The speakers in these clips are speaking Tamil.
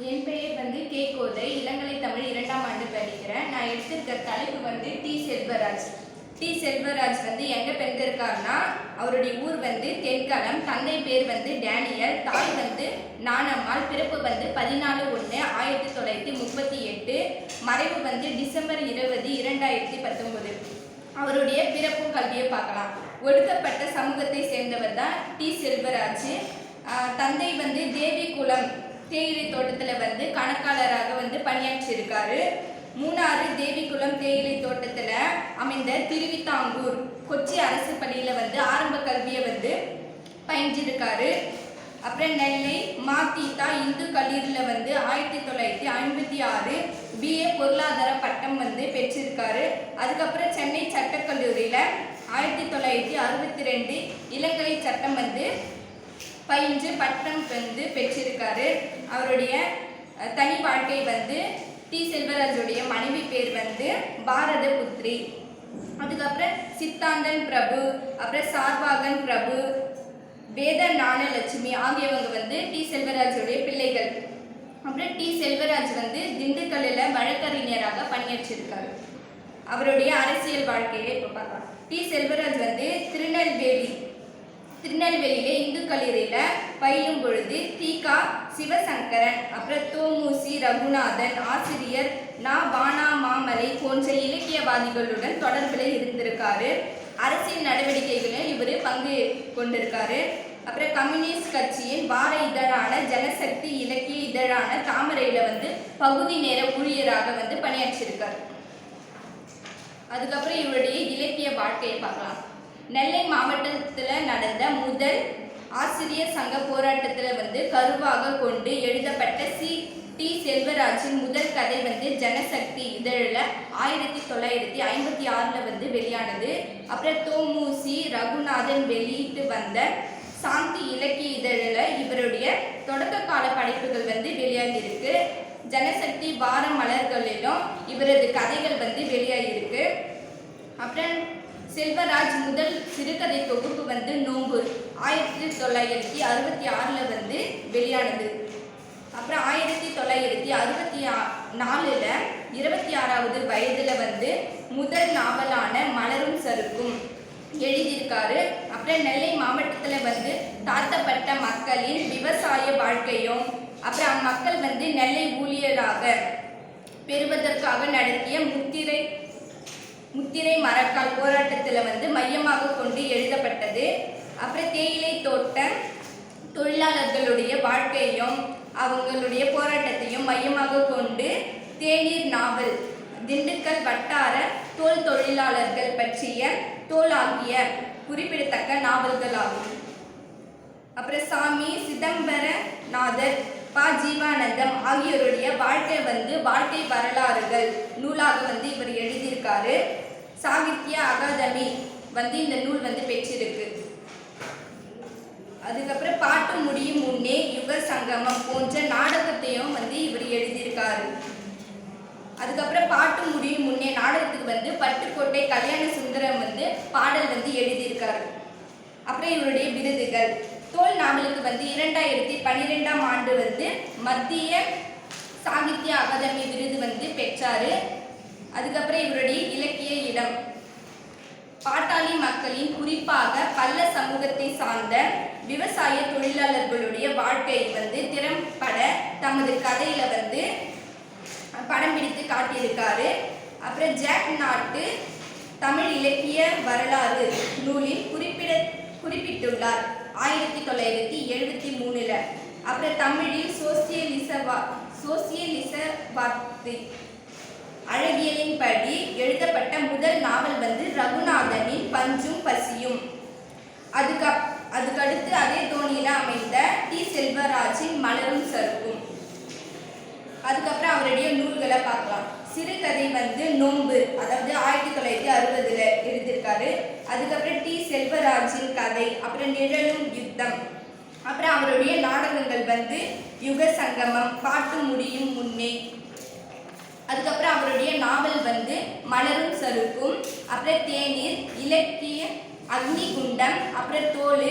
என் பெயர் வந்து கே கோதை. இளங்கலை தமிழ் இரண்டாம் ஆண்டு படிக்கிறேன். நான் எடுத்திருக்க தலைப்பு வந்து டி செல்வராஜ். டி செல்வராஜ் வந்து எங்கே பிறந்திருக்காருன்னா அவருடைய ஊர் வந்து தென்களம் தந்தை பேர் வந்து டேனியல். தாய் வந்து நானம்மாள் பிறப்பு வந்து பதினாலு ஒன்று ஆயிரத்தி தொள்ளாயிரத்தி முப்பத்தி எட்டு. மறைவு வந்து டிசம்பர் இருபது இரண்டாயிரத்தி பத்தொம்போது அவருடைய பிறப்பும் கல்வியை பார்க்கலாம். ஒடுக்கப்பட்ட சமூகத்தை சேர்ந்தவர் தான் டி செல்வராஜ். தந்தை வந்து தேவி குலம். தேயிலை தோட்டத்தில் வந்து கணக்காளராக வந்து பணியாற்றியிருக்காரு. மூணாறு தேவிக்குளம் தேயிலை தோட்டத்தில் அமைந்த திருவிதாங்கூர் கொச்சி அரசு பள்ளியில் வந்து ஆரம்ப கல்வியை வந்து பயின்றிருக்காரு. அப்புறம் நெல்லை மாத்தீதா இந்து கல்லூரியில் வந்து ஆயிரத்தி தொள்ளாயிரத்தி ஐம்பத்தி ஆறு பிஏ பொருளாதார பட்டம் வந்து பெற்றிருக்காரு. அதுக்கப்புறம் சென்னை சட்டக்கல்லூரியில் ஆயிரத்தி தொள்ளாயிரத்தி அறுபத்தி ரெண்டு இளங்கலை சட்டம் வந்து பயின்று பட்டம் வந்து பெற்றிருக்காரு. அவருடைய தனி வாழ்க்கை வந்து டி. செல்வராஜுடைய மனைவி பேர் வந்து பாரத புத்ரி அதுக்கப்புறம் சித்தாந்தன் பிரபு அப்புறம் சார்வாகன் பிரபு வேத ஞானலட்சுமி ஆகியவங்க வந்து டி. செல்வராஜுடைய பிள்ளைகள். அப்புறம் டி. செல்வராஜ் வந்து திண்டுக்கல்லில் வழக்கறிஞராக பணியாற்றிருக்காரு. அவருடைய அரசியல் வாழ்க்கையை இப்போ பார்க்கலாம். டி. செல்வராஜ் வந்து திருநெல்வேலி திருநெல்வேலியில இந்து பயிலும் பொழுது தீகா சிவசங்கரன் அப்புறம் தோமுசி ரகுநாதன் ஆசிரியர் நா பானா மாமலை போன்ற இலக்கியவாதிகளுடன் தொடர்பில் இருந்திருக்காரு. அரசியல் நடவடிக்கைகளில் இவர் பங்கு கொண்டிருக்காரு. அப்புறம் கம்யூனிஸ்ட் கட்சியின் வார இதழான ஜனசக்தி இலக்கிய இதழான தாமரையில் வந்து பகுதி நேர ஊழியராக வந்து பணியாற்றியிருக்கார். அதுக்கப்புறம் இவருடைய இலக்கிய வாழ்க்கையை பார்க்கலாம். நெல்லை மாவட்டத்தில் நடந்த முதல் ஆசிரியர் சங்க போராட்டத்தில் வந்து கருவாக கொண்டு எழுதப்பட்ட சி. டி. செல்வராஜின் முதல் கதை வந்து ஜனசக்தி இதழில் ஆயிரத்தி தொள்ளாயிரத்தி ஐம்பத்தி ஆறில் வந்து வெளியானது. அப்புறம் தோமூசி ரகுநாதன் வெளியிட்டு வந்த சாந்தி இலக்கிய இதழில் இவருடைய தொடக்க கால படைப்புகள் வந்து வெளியாகியிருக்கு. ஜனசக்தி வார மலர்களிலும் இவரது கதைகள் வந்து வெளியாகியிருக்கு. அப்புறம் செல்வராஜ் முதல் சிறுகதை தொகுப்பு வந்து நோம்பு ஆயிரத்தி தொள்ளாயிரத்தி அறுபத்தி ஆறில் வந்து வெளியானது. அப்புறம் ஆயிரத்தி தொள்ளாயிரத்தி அறுபத்தி ஆ நாலில் இருபத்தி ஆறாவது வயதில் வந்து முதல் நாவலான மலரும் சருக்கும் எழுதியிருக்காரு. அப்புறம் நெல்லை மாவட்டத்தில் வந்து தாழ்த்தப்பட்ட மக்களின் விவசாய வாழ்க்கையும் அப்புறம் அம்மக்கள் வந்து நெல்லை ஊழியராக பெறுவதற்காக நடத்திய முத்திரை முத்திரை மரக்கால் போராட்டத்தில் வந்து மையமாக கொண்டு எழுதப்பட்டது. அப்புறம் தேயிலை தோட்ட தொழிலாளர்களுடைய வாழ்க்கையும் அவங்களுடைய போராட்டத்தையும் மையமாக கொண்டு தேநீர் நாவல் திண்டுக்கல் வட்டார தோல் தொழிலாளர்கள் பற்றிய தோலாகிய குறிப்பிடத்தக்க நாவல்களாகும் அப்புறம் சாமி சிதம்பரநாதர் பா. ஜீவானந்தம் ஆகியோருடைய வாழ்க்கை வந்து வாழ்க்கை வரலாறுகள் நூலாக வந்து இவர் எழுதியிருக்காரு. சாகித்ய அகாதமி வந்து இந்த நூல் வந்து பெற்றிருக்கு. அதுக்கப்புறம் பாட்டு முடியும் முன்னே யுக சங்கமம் போன்ற நாடகத்தையும் வந்து இவர் எழுதியிருக்காரு. அதுக்கப்புறம் பாட்டு முடியும் முன்னே நாடகத்துக்கு வந்து பட்டுக்கோட்டை கல்யாண சுந்தரம் வந்து பாடல் வந்து எழுதியிருக்காரு. அப்புறம் இவருடைய விருதுகள். தோல் நாவலுக்கு வந்து இரண்டாயிரத்தி பன்னிரெண்டாம் ஆண்டு வந்து மத்திய சாகித்ய அகாதமி விருது வந்து பெற்றாரு. அதுக்கப்புறம் இவருடைய இலக்கிய இடம். பாட்டாளி மக்களின் குறிப்பாக பல்ல சமூகத்தை சார்ந்த விவசாய தொழிலாளர்களுடைய வாழ்க்கை வந்து திறம்பட தமது கதையில வந்து படம் பிடித்து காட்டியிருக்காரு. அப்புறம் ஜாக் நாட்டு தமிழ் இலக்கிய வரலாறு நூலில் குறிப்பிட குறிப்பிட்டுள்ளார். ஆயிரத்தி தொள்ளாயிரத்தி எழுபத்தி மூணுல. அப்புறம் தமிழில் சோசியலிச வா சோசியலிச வார்த்தை அழகியலின்படி எழுதப்பட்ட முதல் நாவல் வந்து ரகுநாதனின் பஞ்சும் பசியும். அதுக்கு அதுக்கடுத்து அதே தோணியில் அமைந்த டி. செல்வராஜின் மலரும் சருக்கும் அதுக்கப்புறம் அவருடைய நூல்களை பார்க்கலாம். சிறுகதை வந்து நோன்பு அதாவது ஆயிரத்தி தொள்ளாயிரத்தி அறுபதுல எழுதியிருக்காரு. அதுக்கப்புறம் டி. செல்வராஜின் கதை அப்புறம் நிழலும் யுத்தம். அப்புறம் அவருடைய நாடகங்கள் வந்து யுக சங்கமம் பாட்டு முடியும் முன்னே. மலரும் சருக்கும். அப்புறம் தேநீர் இலக்கிய அக்னி குண்டம் அப்புறம் தோல்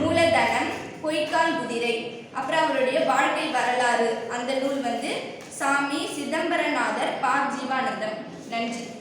மூலதனம் பொய்க்கால் குதிரை. அப்புறம் அவருடைய வாழ்க்கை வரலாறு. அந்த நூல் வந்து சாமி சிதம்பரநாதர் பா. ஜீவானந்தம். நன்றி.